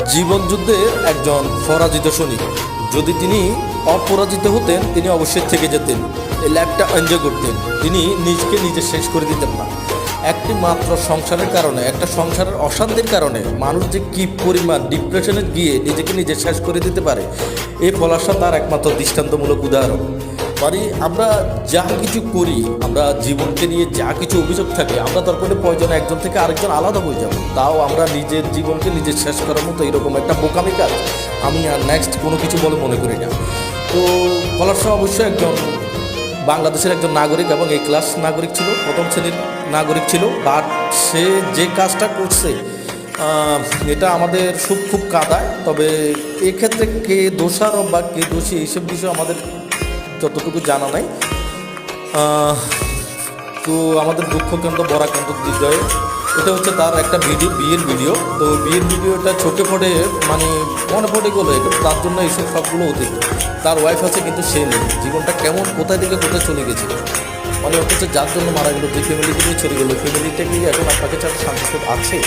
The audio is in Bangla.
জীবনযুদ্ধের একজন পরাজিত সৈনিক যদি তিনি অপরাজিত হতেন, তিনি অবশ্যই থেকে যেতেন। এই লাইফটা এনজয় করতেন। তিনি নিজকে নিজে শেষ করে দিতেন না। একটি মাত্র সংসারের কারণে, একটা সংসারের অশান্তির কারণে মানুষ যে কী পরিমাণ ডিপ্রেশনে গিয়ে নিজেকে নিজে শেষ করে দিতে পারে এই পলাশা তার একমাত্র দৃষ্টান্তমূলক উদাহরণ। মানে আমরা যা কিছু করি, আমরা জীবনকে নিয়ে যা কিছু অভিযোগ থাকে, আমরা তারপরে প্রয়োজনে একজন থেকে আরেকজন আলাদা হয়ে যাব। তাও আমরা নিজের জীবনকে নিজের শেষ করার মতো এরকম একটা বোকামি কাজ আমি আর নেক্সট কোনো কিছু বলে মনে করি না। তো পলাশা অবশ্যই একজন বাংলাদেশের একজন নাগরিক এবং এই ক্লাস নাগরিক ছিল, প্রথম শ্রেণির নাগরিক ছিল বাট সে যে কাজটা করছে এটা আমাদের খুব খুব কাদায়। তবে এক্ষেত্রে কে দোষারোপ বা কে দোষী এইসব বিষয়ে আমাদের যতটুকু জানা নাই। তো আমাদের দুঃখকান্ত বরাকান্ত হৃদয়ে এটা হচ্ছে তার একটা ভিডিও, বিয়ের ভিডিও। তো বিয়ের ভিডিওটা চোখে ফোটে মানে মনে পড়ে গেলো তার জন্য এইসব সবগুলো অতীত তার ওয়াইফ আছে কিন্তু সে নেই। জীবনটা কেমন, কোথায় থেকে কোথায় চলে গেছে? মানে অথচ যার জন্য মারা গেলো, যে ফ্যামিলিকে নিয়ে চলে গেলো ফ্যামিলিটা কি এখন আপনাকে ছাড়া শান্তি আছে?